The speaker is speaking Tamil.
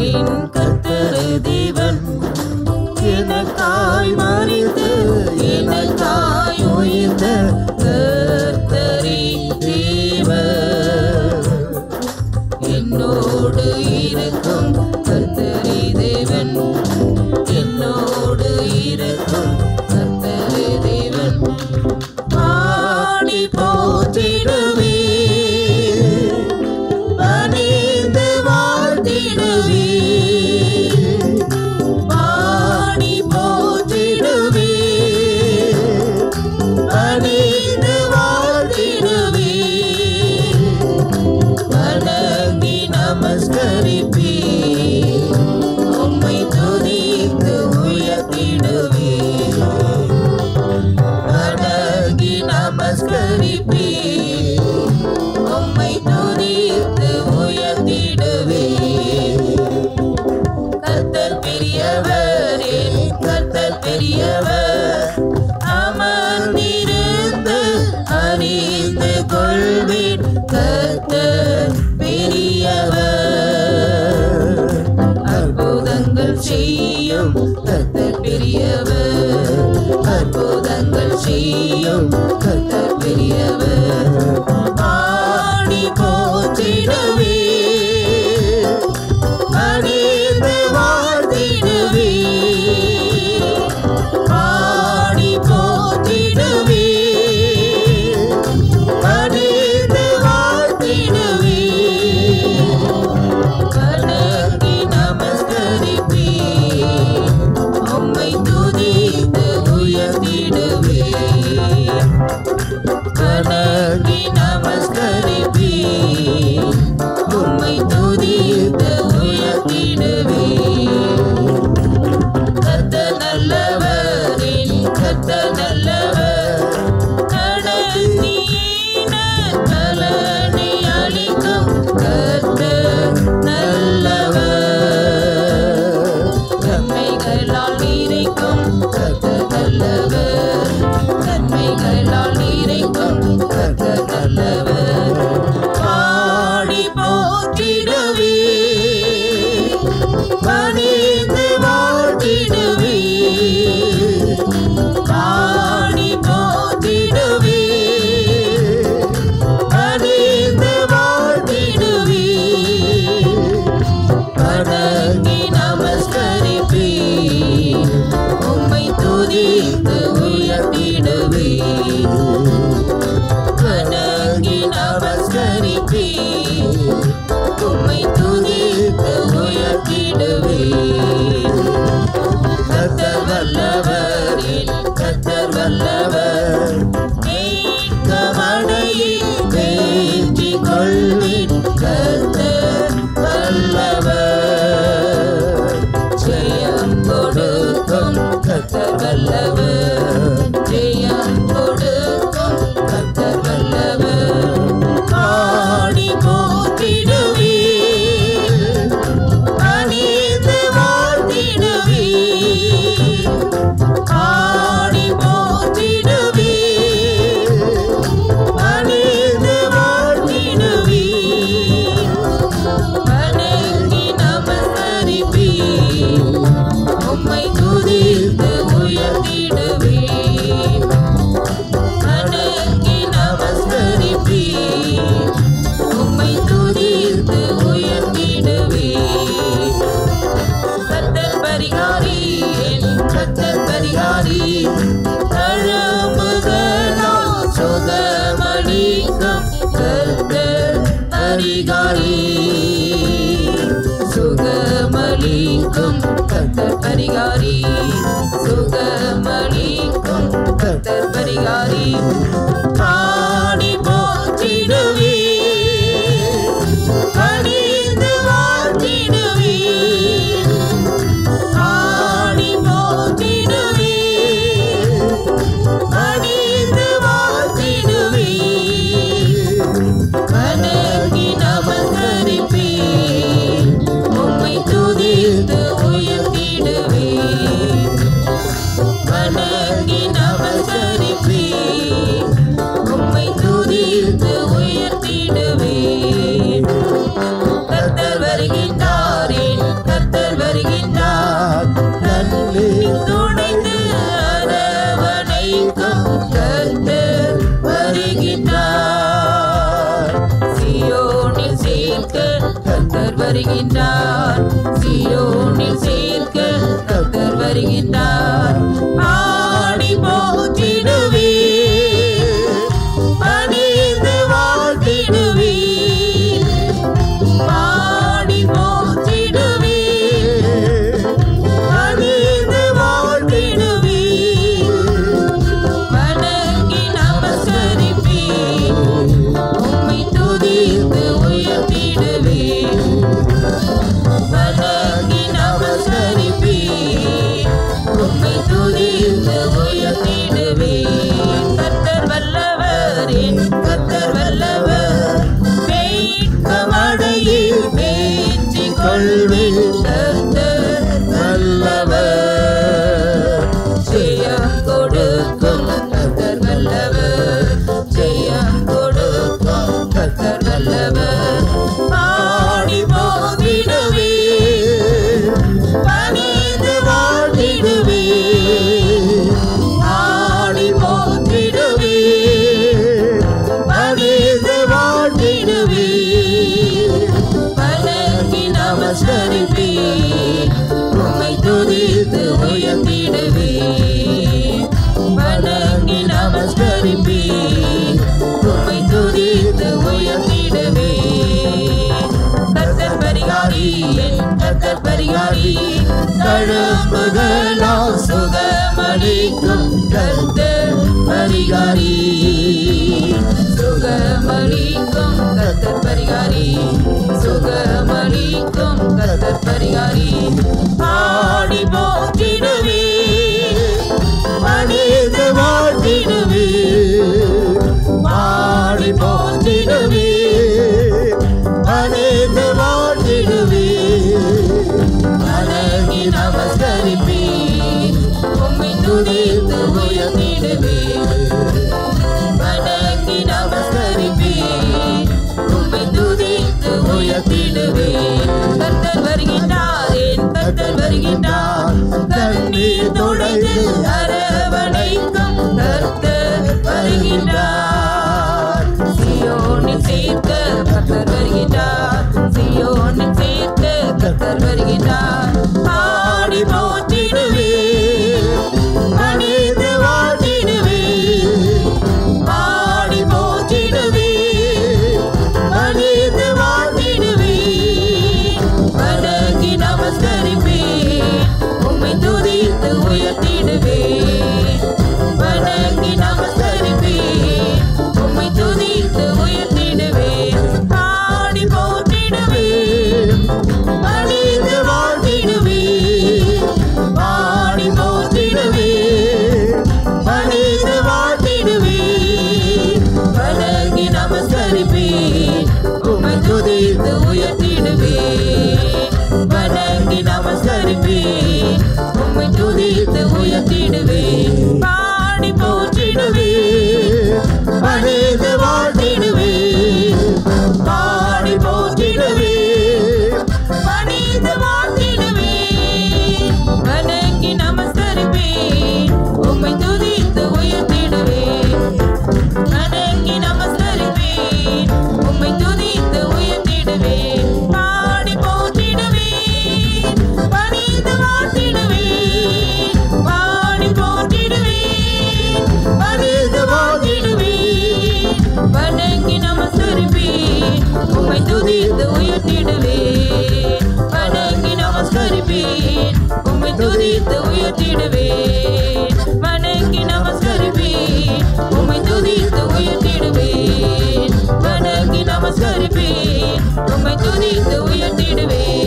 என் கத்தரு தேவன். கண்டிடுவே கர்த்தர் பெரியவர் கர்த்தர் பெரியவர். அமர்ந்திருந்து அறிந்து கொள்வீர். கர்த்தர் பெரியவர். அற்புதங்கள் செய்யும் கர்த்தர் பெரியவர். अंतर परियारी ஆசரிப்பே உம்மை துதித்து உயர்த்திடுவே கத்தர் வருகின்றாரே கத்தர் வருகின்றார் நன்கு துணைந்து அரவணைக்கும் கத்தர் வருகின்றார் சியோனில் சேர்க்க கத்தர் வருகின்றார். சியோனில் சேர்க்க கத்தர் வருகின்றார். கத்தப்பரியாவி தழும்புகளா சுகமளிக்கும் கத்து பரிகாரி. சுகமளிக்கும் கத்தப்பரிகாரி சுகமளிக்கும் கத்தப்பரிகாரி ஆடி போற்றி வருகின்றார் சியோனின் சேர்க்க கத்தர் வருகின்றார். உயர்த்திடுவேன் வணக்கி நமஸ்கரிப்பேன் உமை துதித்து உயர்த்திடுவேன் வணக்கி நமஸ்கரிப்பேன் உமை துதித்து உயர்த்திடுவேன்